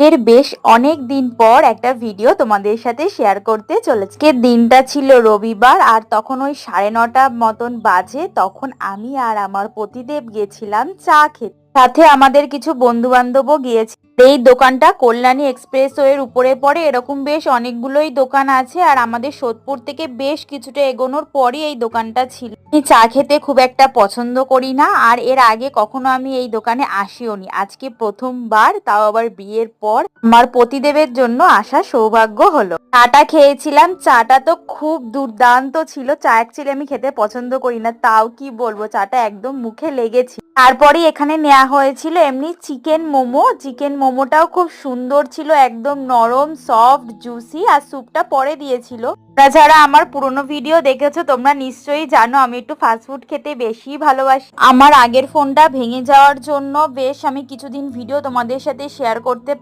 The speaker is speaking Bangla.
এর বেশ অনেক দিন পর একটা ভিডিও তোমাদের সাথে শেয়ার করতে চলেছে। দিনটা ছিল রবিবার আর তখন ওই সাড়ে নটা মতন বাজে, তখন আমি আর আমার পতিদেব গেছিলাম চা খেতে। সাথে আমাদের কিছু বন্ধু বান্ধবও গিয়েছে। এই দোকানটা কল্যাণী এক্সপ্রেস এর উপরে পড়ে, এরকম বেশ অনেকগুলোই দোকান আছে আর আমাদের সোদপুর থেকে বেশ কিছুটা এগোনোর পরই এই দোকানটা ছিল। আমি চা খেতে খুব একটা পছন্দ করি না আর এর আগে কখনো আমি এই দোকানে আসিও নি। আজকে প্রথমবার, তাও আবার বিয়ের পর। আমার পতিদেবের জন্য আসা সৌভাগ্য হলো। চাটা খেয়েছিলাম, চাটা তো খুব দুর্দান্ত ছিল। চা অ্যাকচুয়ালি আমি খেতে পছন্দ করি না, তাও কি বলব? চাটা একদম মুখে লেগেছে তারপরে এখানে নেওয়া হয়েছিল এমনি চিকেন মোমো। চিকেন মোমোটাও খুব সুন্দর ছিল, একদম নরম সফট জুসি আর স্যুপটা পরে দিয়েছিল। তাছাড়া আমার পুরনো ভিডিও দেখেছ, তোমরা নিশ্চয়ই জানো আমি একটু ফাস্টফুড খেতে বেশি ভালোবাসি। আমার আগের ফোনটা ভেঙে যাওয়ার জন্য বেশ আমি কিছুদিন ভিডিও তোমাদের সাথে শেয়ার করতে